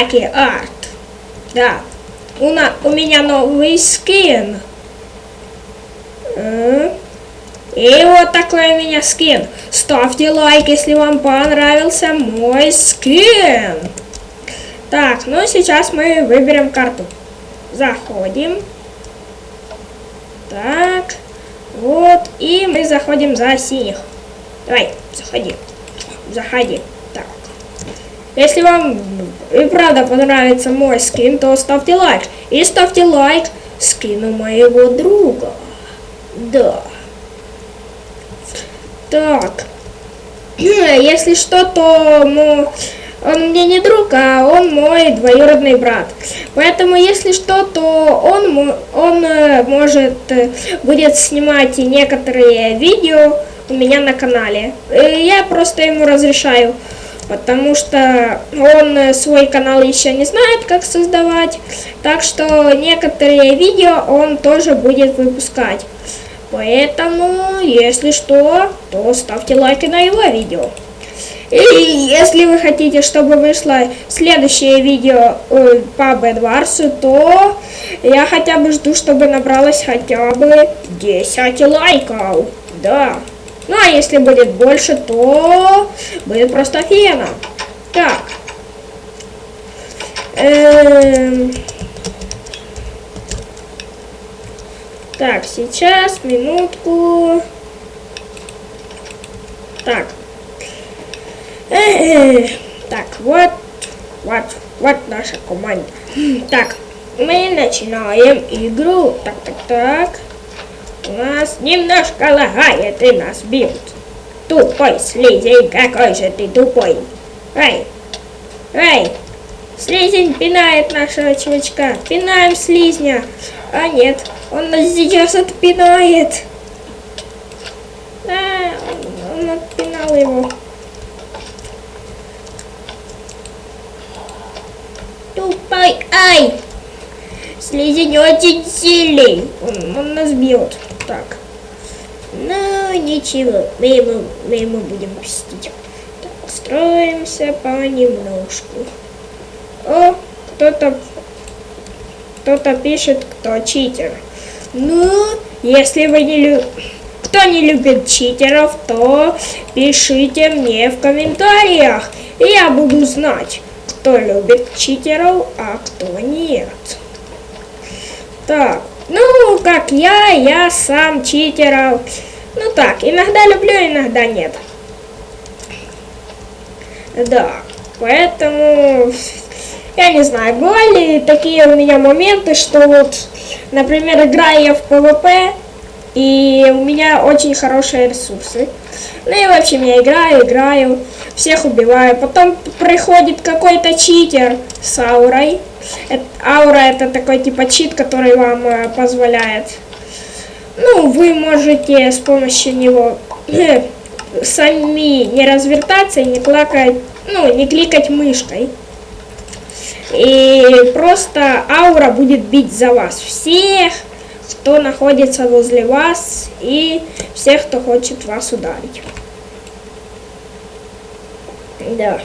Лаки Арт. Да. У, на, у меня новый скин. И вот такой у меня скин. Ставьте лайк, если вам понравился мой скин. Так, ну сейчас мы выберем карту. Заходим. Так. Вот. И мы заходим за синих. Давай, заходи. Заходи. Если вам и правда понравится мой скин, то ставьте лайк. И ставьте лайк скину моего друга. Да. Так. Если что, то ну, он мне не друг, а он мой двоюродный брат. Поэтому, если что, то он, он э, может, э, будет снимать и некоторые видео у меня на канале. Я просто ему разрешаю, потому что он э, свой канал еще не знает, как создавать. Так что некоторые видео он тоже будет выпускать. Поэтому, если что, то ставьте лайки на его видео. И если вы хотите, чтобы вышло следующее видео э, по Бэдварсу, то я хотя бы жду, чтобы набралось хотя бы 10 лайков. Да. Ну а если будет больше, то будет просто офигенно. Так. Эм. Так, сейчас, минутку. Так. Эх, Так, вот, вот, вот наша команда. Так, мы начинаем игру. Так, так, так. Нас немножко лагает и нас бьют. Тупой слизень, какой же ты тупой. Эй, эй, слизень пинает нашего чувачка. Пинаем слизня. А нет, он нас сейчас отпинает. А, он, он отпинал его. Тупой, ай! Слизень очень сильный. Он, он нас бьет. Так. Ну, ничего. Мы ему, мы ему будем пустить. Так, строимся понемножку. О, кто-то кто-то пишет, кто читер. Ну, если вы не любите... Кто не любит читеров, то пишите мне в комментариях, и я буду знать, кто любит читеров, а кто нет. Так, ну, как я, я сам читеров. Ну так, иногда люблю, иногда нет. Да, поэтому, я не знаю, бывали такие у меня моменты, что вот, например, играю я в ПВП, и у меня очень хорошие ресурсы. Ну и в общем я играю, играю, всех убиваю. Потом приходит какой-то читер с аурой. Эт- аура это такой типа чит, который вам э, позволяет. Ну, вы можете с помощью него сами не развертаться и не клакать, ну, не кликать мышкой. И просто аура будет бить за вас всех, кто находится возле вас, и всех, кто хочет вас ударить. Да.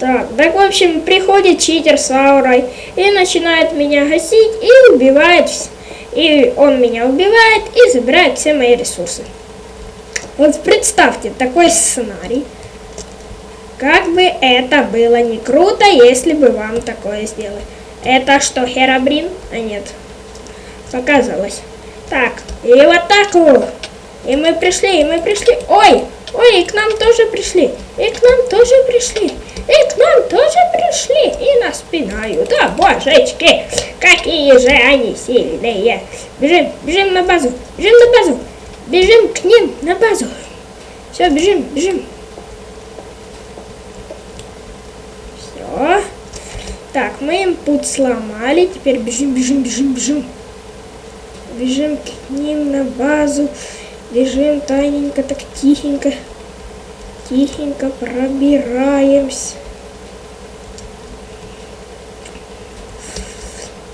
Так, так, в общем, приходит читер с аурой и начинает меня гасить и убивает. И он меня убивает и забирает все мои ресурсы. Вот представьте такой сценарий. Как бы это было не круто, если бы вам такое сделали. Это что, Херабрин? А нет. Показалось. Так, и в атаку. И мы пришли, и мы пришли. Ой, ой, и к нам тоже пришли. И к нам тоже пришли. И к нам тоже пришли. И нас пинают. Да, божечки, какие же они сильные. Бежим, бежим на базу. Бежим на базу. Бежим к ним на базу. Все, бежим, бежим. Все. Так, мы им путь сломали. Теперь бежим, бежим, бежим, бежим. Бежим к ним на базу. Бежим тайненько, так тихенько. Тихенько пробираемся.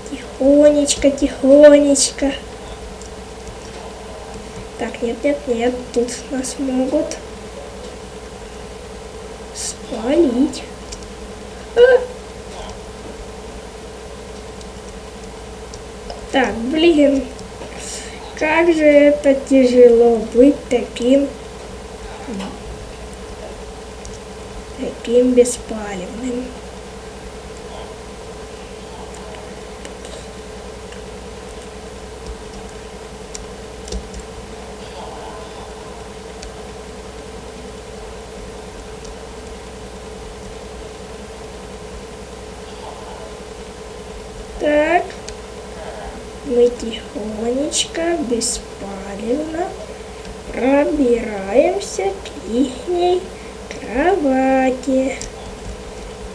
Тихонечко, тихонечко. Так, нет, нет, нет, тут нас могут спалить. А! Так, блин, как же это тяжело быть таким... Таким беспалевным. Так. Мы тихонечко, беспалевно пробираемся к ихней кровати.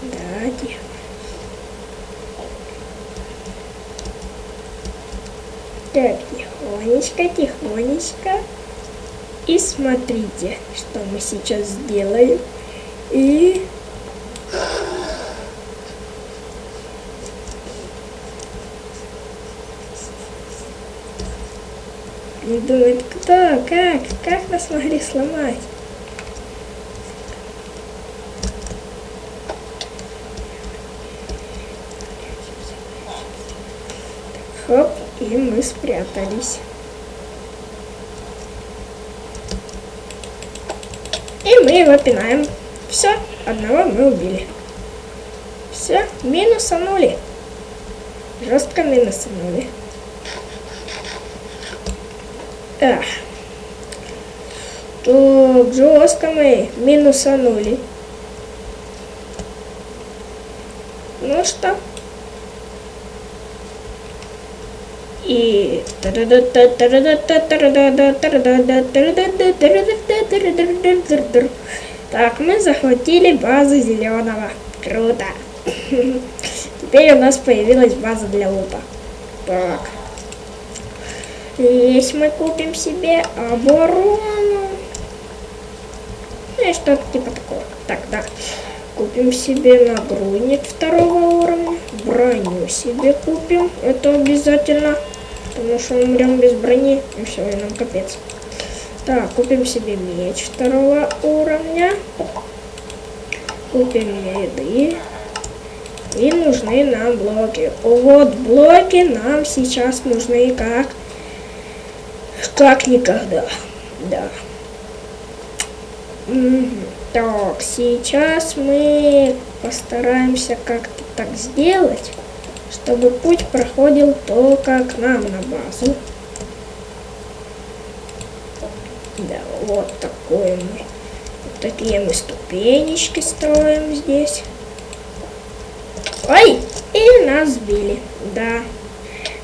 Да, тихо. Так, тихонечко, тихонечко. И смотрите, что мы сейчас сделаем. И И думает, кто, как, как нас могли сломать? Хоп, и мы спрятались. И мы его пинаем. Все, одного мы убили. Все, минусанули. Жестко минусанули. Эх. Так, жестко мы минусанули. Ну что? И... Так, мы захватили базу зеленого. Круто. Теперь у нас появилась база для лупа. Так. Здесь мы купим себе оборону. Ну и что-то типа такого. Так, да. Купим себе нагрудник второго уровня. Броню себе купим. Это обязательно. Потому что умрем без брони. И все, и нам капец. Так, купим себе меч второго уровня. Купим еды. И нужны нам блоки. Вот блоки нам сейчас нужны как как никогда. Да. Так, сейчас мы постараемся как-то так сделать, чтобы путь проходил только к нам на базу. Да, вот такой мы. Вот такие мы ступенечки строим здесь. Ой, и нас сбили. Да.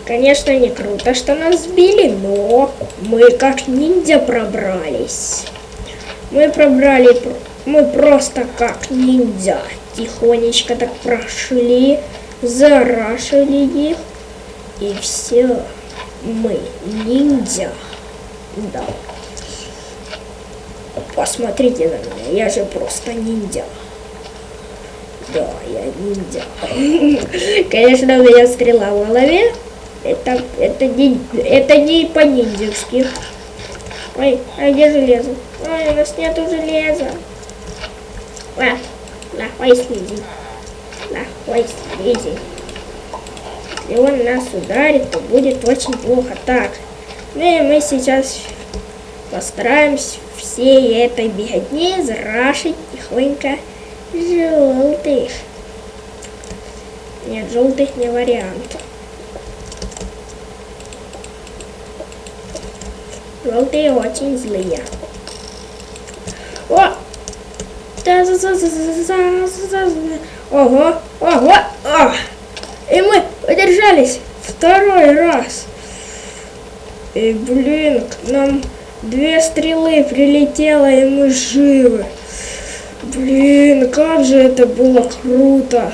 Конечно, не круто, что нас сбили, но мы как ниндзя пробрались. Мы пробрали, мы просто как ниндзя. Тихонечко так прошли, зарашили их. И все, мы ниндзя. Да. Посмотрите на меня, я же просто ниндзя. Да, я ниндзя. Конечно, у меня стрела в голове, это, это, не, это не по-ниндзевски. Ой, а где железо? Ой, у нас нету железа. А, нахуй слизи. Нахуй слизи. Если он нас ударит, то будет очень плохо. Так, ну и мы сейчас постараемся всей этой беготни зарашить тихонько желтых. Нет, желтых не вариант. Желтые очень злые. О! Ого, ого, о! И мы удержались второй раз. И, блин, к нам две стрелы прилетело, и мы живы. Блин, как же это было круто.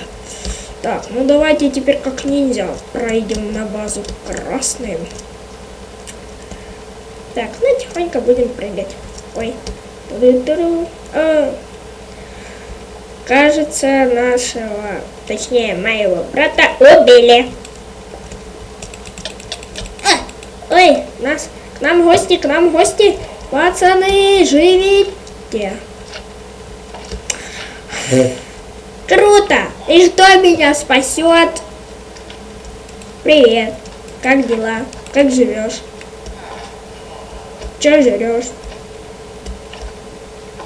Так, ну давайте теперь как ниндзя пройдем на базу красным. Так, ну тихонько будем прыгать. Ой. А, кажется, нашего, точнее, моего брата убили. А, ой, нас, к нам гости, к нам гости. Пацаны, живите. Круто! И что меня спасет? Привет. Как дела? Как живешь? Че жрешь?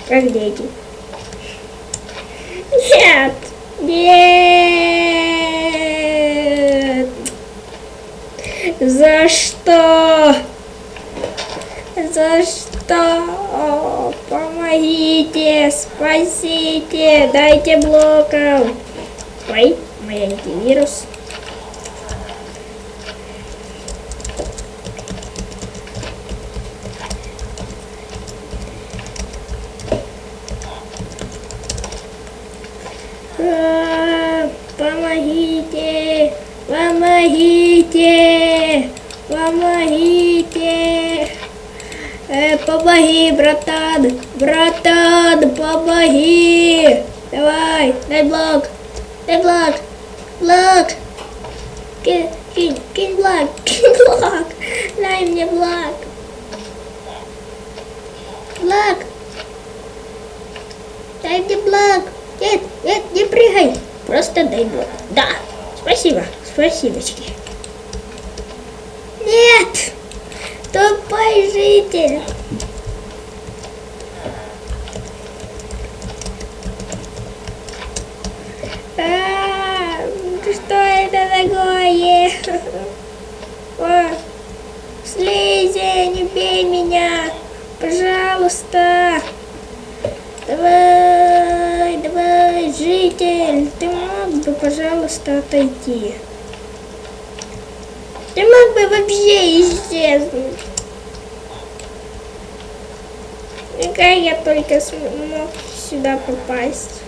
Как дети? Нет! Нет! За что? За что? Помогите, спасите, дайте блоков. Ой, мой антивирус. А, Помогите! Помогите! Помогите! Э, помоги, братан! Братан, помоги! Давай, дай блок! Дай блок! Блок! Кинь, кинь, кинь блок! Кинь блок! Дай мне блок! Блок! Дай мне блок! Нет, нет, не прыгай! Просто дай блок. Да, спасибо, спасибочки. Нет! Тупой житель! А, что это такое? О, слизень, убей меня! Пожалуйста! Давай, давай, житель, ты мог бы, пожалуйста, отойти? Ты мог бы вообще исчезнуть? И как я только смог сюда попасть?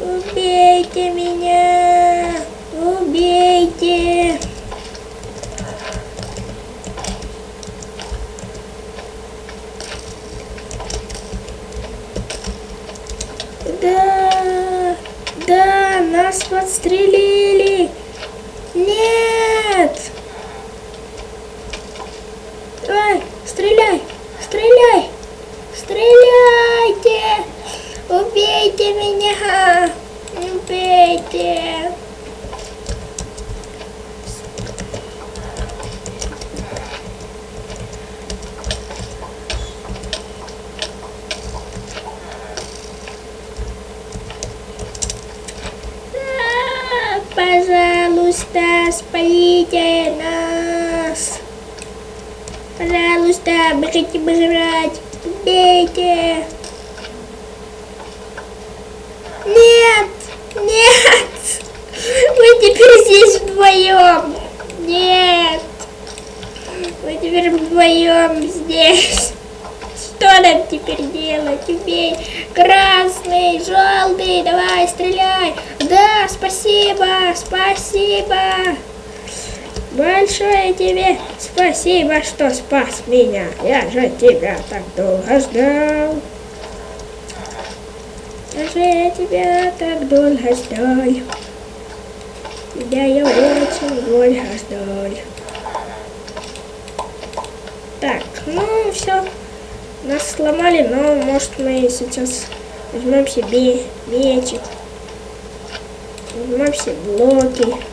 Убейте меня! Убейте! Да, да, нас подстрелили. Нет. Давай, стреляй, стреляй, стреляйте. Убейте меня. Убейте. А, Пожалуйста, спалите нас. Пожалуйста, играть. Убейте. Нет, нет. Мы теперь здесь вдвоем. Нет. Мы теперь вдвоем здесь. Что нам теперь делать? Убей. Красный, желтый, давай, стреляй. Да, спасибо, спасибо. Большое тебе спасибо, что спас меня. Я же тебя так долго ждал. Я же тебя так долго ждал. Тебя я очень долго ждал. Так, ну все. Нас сломали, но может мы сейчас возьмем себе мечик. Возьмем все блоки.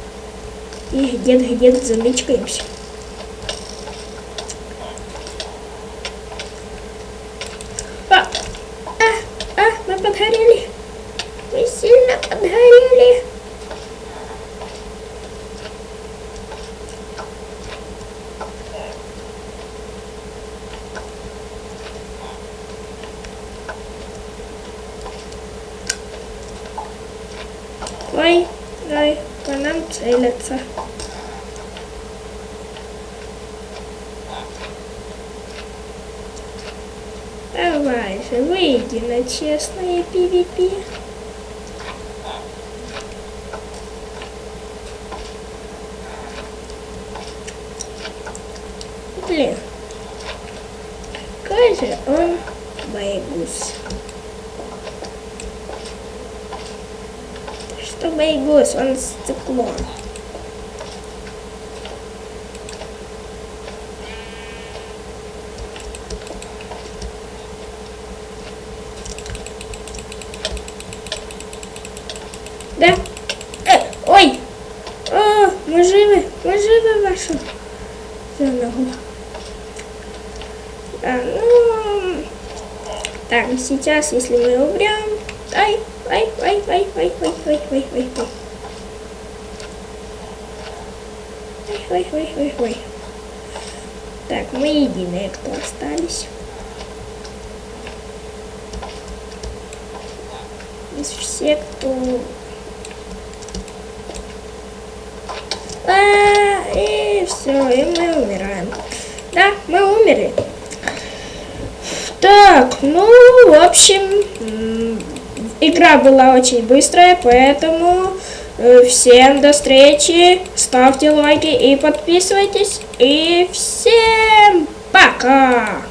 И где-то замечкаемся. А, а, а, мы подгорели. Мы сильно подгорели. Ой, ой, по нам целятся. Давай же, выйди на честное PvP. Блин. Какой же он боегуз. Что боегуз, он стекло. Да? Э, ой! О, мы живы. Мы живы вашу ногу. А, ну, так, сейчас, если мы умрем... Ай, ай, ай, ай, ай, ай, ай, ай, ай, ай. Ой, ой, ой, ой. Так, мы единые, кто остались. Из всех, кто... и все, и мы умираем. Да, мы умерли. Так, ну, в общем, игра была очень быстрая, поэтому э, всем до встречи. Ставьте лайки и подписывайтесь. И всем пока!